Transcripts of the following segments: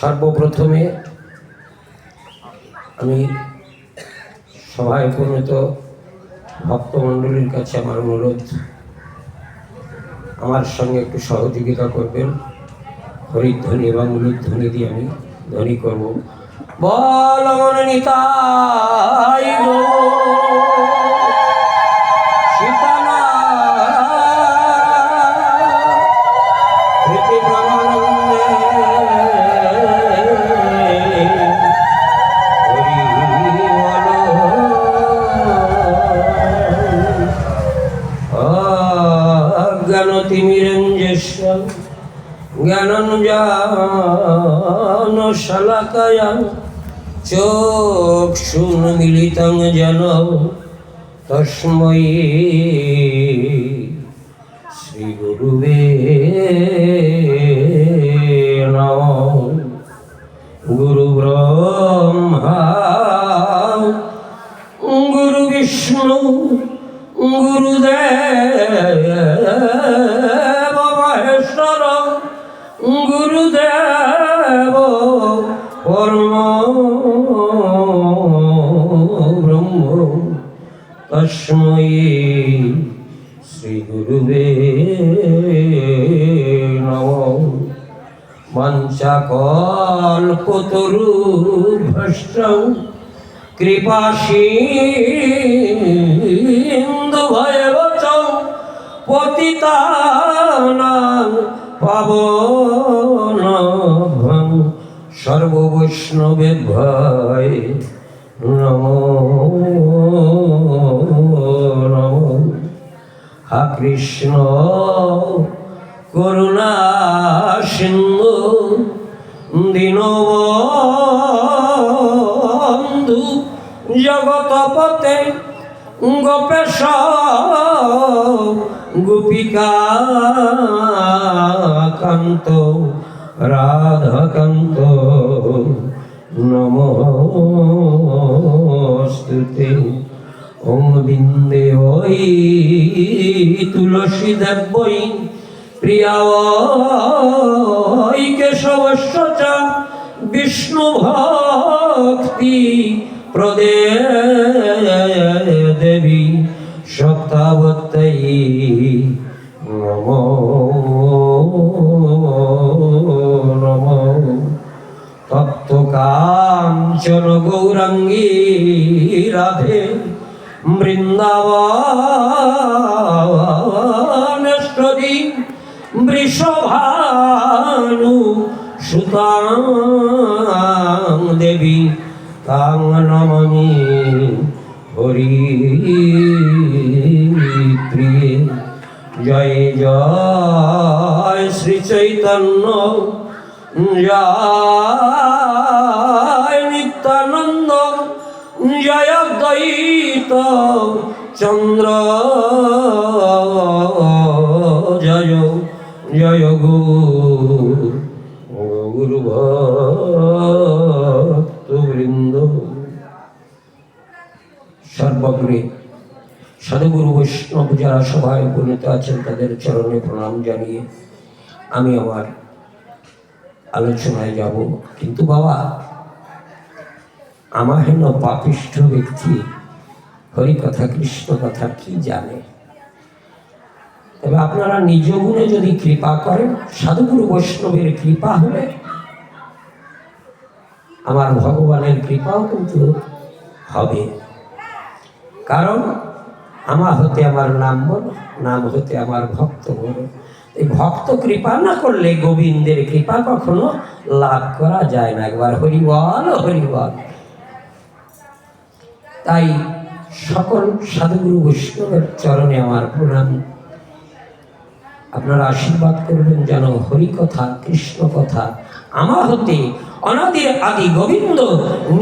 সর্বপ্রথমে আমি সভায় পরিণত ভক্তমণ্ডলীর কাছে আমার অনুরোধ, আমার সঙ্গে একটু সহযোগিতা করবেন। হরিধ্বনি এবং উলুধ্বনি দিয়ে আমি ধ্বনি করব। বল নিতাই গো। জ্ঞানঞ্জন চোখ চক্ষুন মিলিতং যেন তস্মৈ তস্মৈ শ্রী গুরুবে নমঃ। মঞ্চকল্পতরু ভ্রষ্ট কৃপাসিন্ধু ভয়বচ পতিতানাং পাবন সর্ববৈষ্ণবে ভয় নম নম। কৃষ্ণ করুণা সিন্ধু দীনবন্ধু জগতপতে গোপেশ গোপিকা কান্ত রাধাকান্ত নমস্তুতে। ওম ওই তুলসী দেবই প্রিয়া ওই কেশবস্য চ বিষ্ণু ভক্তি প্রদে দেবী সপ্তাবত্তৈ নম নম। তপ্ত কাঞ্চন গৌরাঙ্গী রাধে। বৃন্দাবনেশ্বরী বৃষভানু সুতাং দেবী তাং নমামি হরি প্রিয়ে। জয় জয় শ্রী চৈতন্য। জয় নিত্যানন্দ। জয় দ্বৈত চন্দ্র। জয় জয় গুরু গুরু ভক্ত বৃন্দ সর্বগুরু সাধুগুরু বৈষ্ণব যারা সভায় উপনীত আছেন, তাদের চরণে প্রণাম জানিয়ে আমি আমার আলোচনায় যাব। কিন্তু বাবা আমার হেন পাপিষ্ঠ ব্যক্তি। হরি কথা কৃষ্ণ কথা কি জানে? তবে আপনারা নিজ গুণে যদি কৃপা করেন, সাধুগুরু বৈষ্ণবের কৃপা হলে আমার ভগবানের কৃপাও কিন্তু হবে। কারণ আমার হতে আমার নাম বল, নাম হতে আমার ভক্ত বলো। এই ভক্ত কৃপা না করলে গোবিন্দের কৃপা কখনো লাভ করা যায় না। একবার হরিবল হরিবল তাই সকল সাধুগুরু বৈষ্ণবের চরণে আমার প্রণাম। আপনারা আশীর্বাদ করবেন যেন হরি কথা কৃষ্ণ কথা আমার হতে অনাদির আদি গোবিন্দ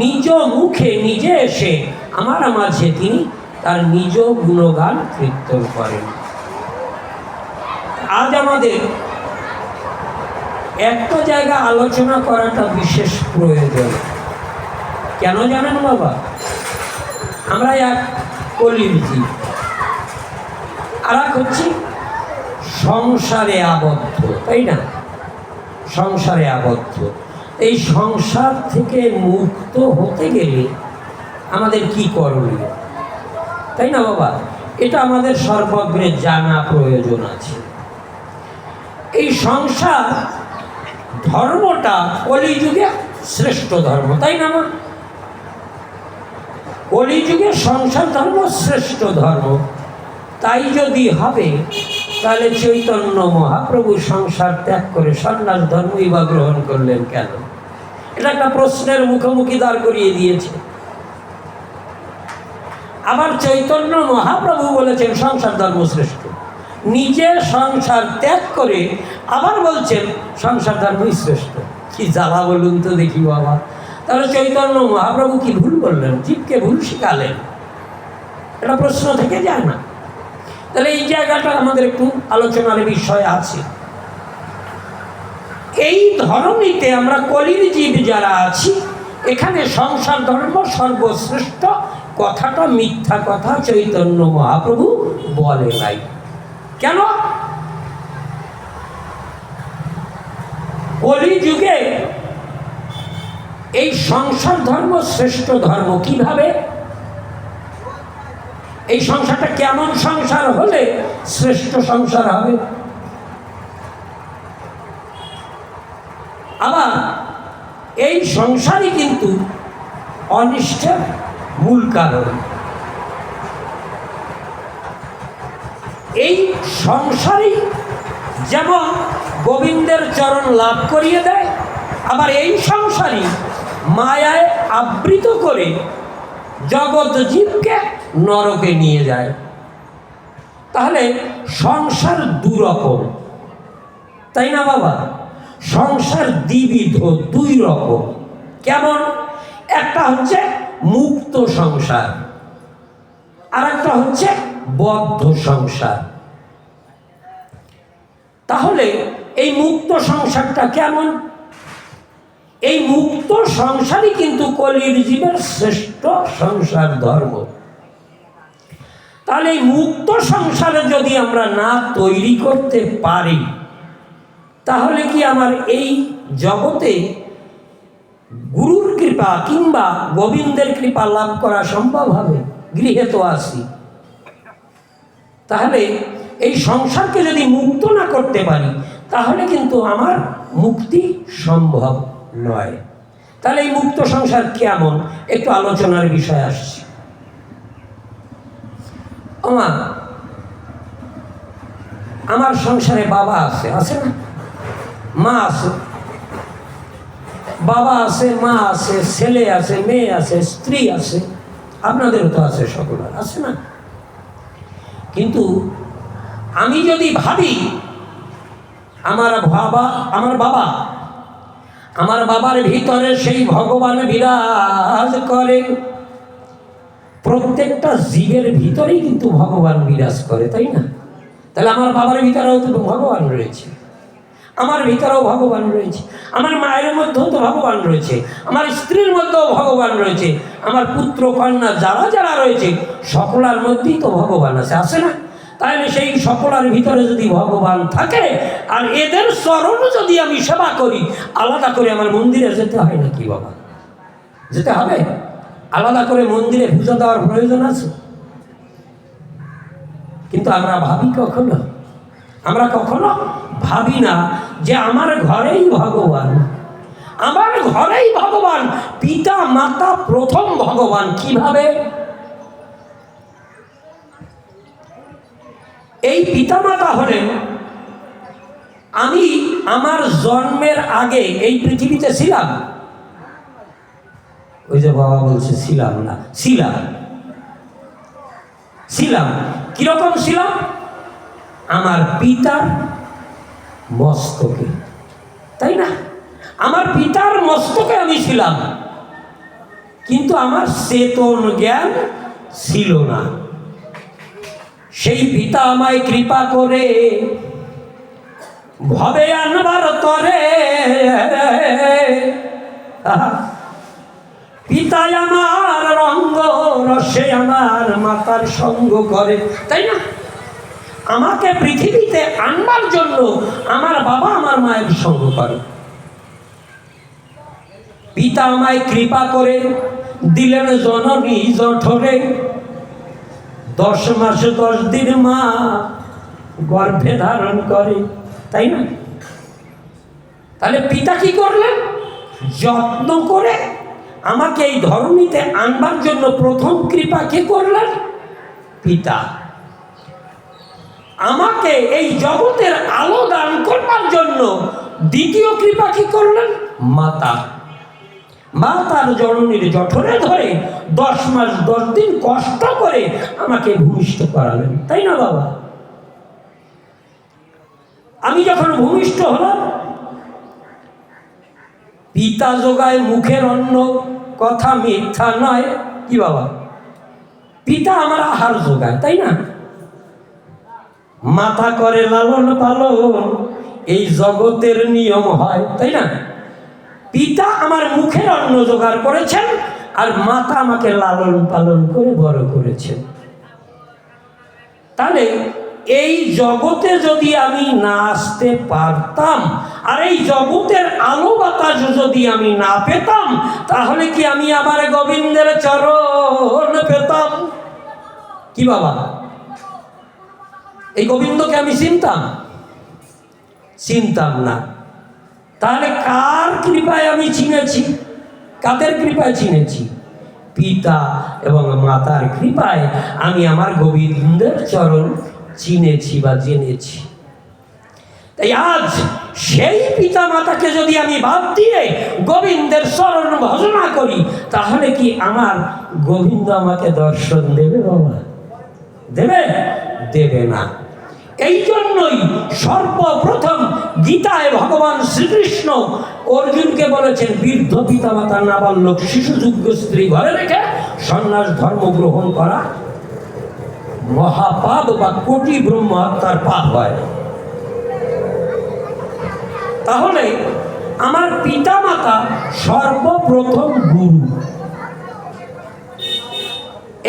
নিজ মুখে নিজে এসে আমার মাঝে তিনি তার নিজ গুণগান কীর্তন করেন। আজ আমাদের একটা জায়গা আলোচনা করাটা বিশেষ প্রয়োজন। কেন জানেন বাবা? আমরা এক কলির জীব আর এক হচ্ছি সংসারে আবদ্ধ, তাই না? সংসারে আবদ্ধ। এই সংসার থেকে মুক্ত হতে গেলে আমাদের কি করণীয়? তাই না বাবা? এটা আমাদের সর্বগ্রে জানা প্রয়োজন আছে। এই সংসার ধর্মটা কলিযুগে শ্রেষ্ঠ ধর্ম, তাই না মা? কলিযুগে সংসার ধর্ম শ্রেষ্ঠ ধর্ম। তাই যদি হবে, তাহলে চৈতন্য মহাপ্রভু সংসার ত্যাগ করে সন্ন্যাস ধর্মই বা গ্রহণ করলেন কেন? এটা একটা প্রশ্নের মুখোমুখি দাঁড় করিয়ে দিয়েছে। আবার চৈতন্য মহাপ্রভু বলেছেন, সংসার ধর্ম শ্রেষ্ঠ। নিজে সংসার ত্যাগ করে আবার বলছেন, সংসার ধর্মই শ্রেষ্ঠ। কি জ্বালা বলুন তো দেখি বাবা। তাহলে চৈতন্য মহাপ্রভু কি ভুল বললেন? জীবকে ভুল শিখালেন। এটা প্রশ্ন থেকে যায় না। তাহলে এই জায়গাটা আমাদের একটু আলোচনার বিষয় আছে। এই ধরনীতে আমরা কলির জীব যারা আছি, এখানে সংসার ধর্ম সর্বশ্রেষ্ঠ, কথাটা মিথ্যা কথা চৈতন্য মহাপ্রভু বলে নাই। কেন? কলি যুগে এই সংসার ধর্ম শ্রেষ্ঠ ধর্ম কীভাবে? এই সংসারটা কেমন সংসার হলে শ্রেষ্ঠ সংসার হবে? আবার এই সংসারই কিন্তু অনিষ্টের মূল কারণ। এই সংসারই যেমন গোবিন্দের চরণ লাভ করিয়ে দেয়, আবার এই সংসারই মায়ায় আবৃত করে জগৎ জীবকে নরকে নিয়ে যায়। তাহলে সংসার দুরকম। তাই না বাবা? সংসার দ্বিবিধ দুই রকম কেমন? একটা হচ্ছে মুক্ত সংসার আর একটা হচ্ছে বদ্ধ সংসার। তাহলে এই মুক্ত সংসারটা কেমন? এই মুক্ত সংসারই কিন্তু কলির জীবের শ্রেষ্ঠ সংসার ধর্ম। তাহলে এই মুক্ত সংসারে যদি আমরা না তৈরি করতে পারি, তাহলে কি আমার এই জগতে গুরুর কৃপা কিংবা গোবিন্দের কৃপা লাভ করা সম্ভব হবে? গৃহে তো আসি তাহলে এই সংসারকে যদি মুক্ত না করতে পারি, তাহলে কিন্তু আমার মুক্তি সম্ভব। নয়। তাহলে এই মুক্ত সংসার কেমন? একটু আলোচনার বিষয় আসছি। আমার আমার সংসারে বাবা আছে আছে না? মা আছে। বাবা আছে, মা আছে, ছেলে আছে, মেয়ে আছে, স্ত্রী আছে। আপনাদেরও তো আছে সকলের আছে না? কিন্তু আমি যদি ভাবি, আমার বাবা আমার বাবা আমার বাবার ভিতরে সেই ভগবান বিরাজ করে। প্রত্যেকটা জীবের ভিতরেই কিন্তু ভগবান বিরাজ করে, তাই না? তাহলে আমার বাবার ভিতরেও তো ভগবান রয়েছে। আমার ভিতরেও ভগবান রয়েছে। আমার মায়ের মধ্যেও তো ভগবান রয়েছে। আমার স্ত্রীর মধ্যেও ভগবান রয়েছে। আমার পুত্র, কন্যা, যারা যারা রয়েছে, সকলার মধ্যেই তো ভগবান আছে আছে না? তাহলে সেই সকলার ভিতরে যদি ভগবান থাকে, আর এদের স্মরণ যদি আমি সেবা করি, আলাদা করে আমার মন্দিরে যেতে হয় নাকি বাবা? যেতে হবে? আলাদা করে মন্দিরে পুজো দেওয়ার প্রয়োজন আছে? কিন্তু আমরা ভাবি কখনো? আমরা কখনো ভাবি না যে আমার ঘরেই ভগবান। আমার ঘরেই ভগবান, পিতা, মাতা, প্রথম ভগবান। কীভাবে? এই পিতামাতা হলেন, আমি আমার জন্মের আগে এই পৃথিবীতে ছিলাম। ওই যে বাবা বলছে, ছিলাম না, ছিলাম। ছিলাম। কীরকম ছিলাম? আমার পিতার মস্তকে। তাই না? আমার পিতার মস্তকে আমি ছিলাম। কিন্তু আমার চেতন জ্ঞান ছিল না। সেই পিতা আমায় কৃপা করে ভবে আনবার করে। পিতাই আমার রঙ্গ, রসে আমার মাতার সঙ্গ করে। তাই না? আমাকে পৃথিবীতে আনবার জন্য আমার বাবা আমার মায়ের সঙ্গ করে। পিতা আমায় কৃপা করে, দিলেন জননী জঠরে। দশ মাস, দশ দিন মা গর্ভে ধারণ করে, তাই না? তাহলে পিতা কি করলেন? যত্ন করে আমাকে এই ধরনীতে আনবার জন্য প্রথম কৃপা কে করলেন? পিতা। আমাকে এই জগতের আলো দান করবার জন্য দ্বিতীয় কৃপা কি করলেন? মাতা। মা তার জননীর জঠরে ধরে দশ মাস, দশ দিন কষ্ট করে আমাকে ভূমিষ্ঠ করালেন। তাই না বাবা? আমি যখন ভূমিষ্ঠ হলাম, পিতা যোগায় মুখের অন্ন, কথা মিথ্যা নয়। কি বাবা? পিতা আমার আহার যোগায় তাই না? মাথা করে লালন পালন, এই জগতের নিয়ম হয়, তাই না? পিতা আমার মুখের অন্ন জোগাড় করেছেন আর মাতা আমাকে লালন পালন করে বড় করেছেন। তাহলে এই জগতে যদি আমি না আসতে পারতাম আর এই জগতের আলো বাতাস যদি আমি না পেতাম, তাহলে কি আমি আবার গোবিন্দের চরণ পেতাম? কি বাবা? এই গোবিন্দকে আমি চিনতাম? চিনতাম না। তাহলে কার কৃপায় আমি চিনেছি? কাদের কৃপায় চিনেছি? পিতা এবং মাতার কৃপায় আমি আমার গোবিন্দের চরণ চিনেছি বা জেনেছি। তাই আজ সেই পিতা মাতাকে যদি আমি বাদ দিয়ে গোবিন্দের চরণ ভজনা করি, তাহলে কি আমার গোবিন্দ আমাকে দর্শন দেবে বাবা? দেবে? দেবে না। এই জন্যই সর্বপ্রথম গীতায় ভগবান শ্রীকৃষ্ণ অর্জুনকে বলেছেন, বৃদ্ধ পিতা মাতা নাবালক শিশুযোগ্য স্ত্রী ঘরে রেখে সন্ন্যাস ধর্ম গ্রহণ করা মহাপাপ বা কোটি ব্রহ্ম হত্যার পাপ হয়। তাহলে আমার পিতা মাতা সর্বপ্রথম গুরু।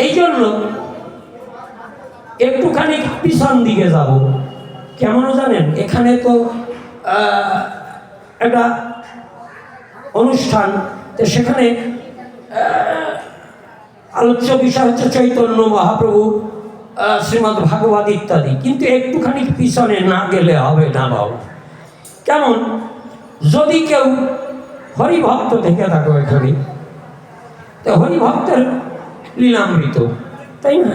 এই জন্য একটুখানি পিছন দিকে যাব। কেমন জানেন? এখানে তো একটা অনুষ্ঠান। তো সেখানে আলোচ্য বিষয় হচ্ছে চৈতন্য মহাপ্রভু আহ, শ্রীমদ্ ভাগবত ইত্যাদি। কিন্তু একটুখানি পিছনে না গেলে হবে না বাবা। কেমন? যদি কেউ হরিভক্ত থেকে থাকো এখানে তো হরিভক্তের লীলামৃত তাই না?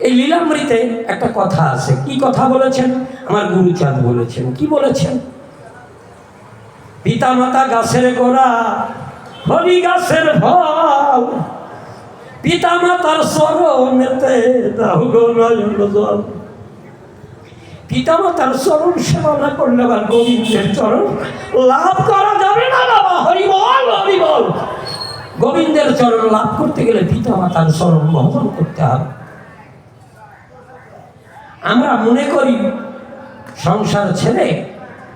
এই লীলামৃতে একটা কথা আছে। কি কথা বলেছেন? আমার গুরুচাঁদ বলেছেন। কি বলেছেন? পিতা মাতা গাছের গোড়া, হরি গাছের ফল। পিতা মাতার স্মরণেতে দাও গো নয়ন জল। পিতা মাতার চরণ সেবা না করলে আবার গোবিন্দের চরণ লাভ করা যাবে না বাবা। হরি বল হরি বল। গোবিন্দের চরণ লাভ করতে গেলে পিতা মাতার চরণ বহন করতে হবে। আমরা মনে করি সংসার ছেড়ে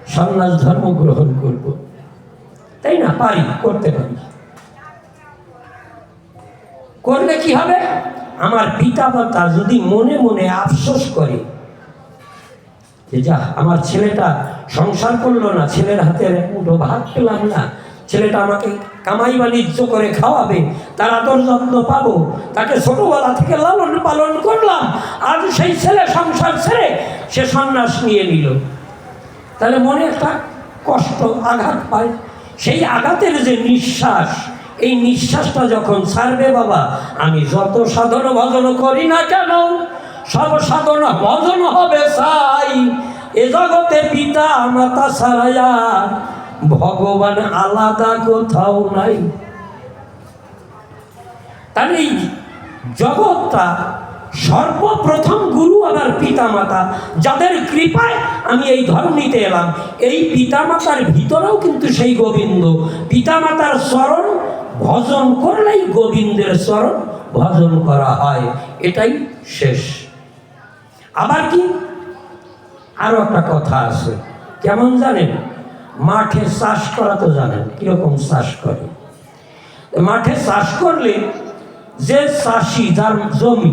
সন্ন্যাস ধর্ম গ্রহণ করব। তাই না? পারি, করতে পারি। করলে কি হবে? আমার পিতা মাতা যদি মনে মনে আফসোস করে যে যা আমার ছেলেটা সংসার করল না, ছেলের হাতের মুঠো ভাত পেলাম না ছেলেটা আমাকে কামাই বাণিজ্য করে খাওয়াবে, তার আদর যত্ন পাবো, তাকে ছোটবেলা থেকে লালন পালন করলাম, আজ সেই ছেলে সংসার ছেড়ে সে সন্ন্যাস নিয়ে নিল। তাহলে মনে একটা কষ্ট, আঘাত পায়। সেই আঘাতের যে নিঃশ্বাস, এই নিঃশ্বাসটা যখন ছাড়বে বাবা, আমি যত সাধন ভজন করি না কেন, সব সাধন ভজন হবে সাই এ জগতে পিতা, মাতা ছাড়াইয়া ভগবান আলাদা কোথাও নাই। তাহলে এই জগৎটা সর্বপ্রথম গুরু আমার পিতামাতা, যাদের কৃপায় আমি এই ধর্মীতে এলাম, এই পিতামাতার ভিতরেও কিন্তু সেই গোবিন্দ। পিতামাতার স্মরণ ভজন করলেই গোবিন্দের স্মরণ ভজন করা হয়। এটাই শেষ। আবার কি? আরও একটা কথা আছে। কেমন জানেন? মাঠে চাষ করা তো জানেন, কীরকম চাষ করে? মাঠে চাষ করলে যে চাষি, যার জমি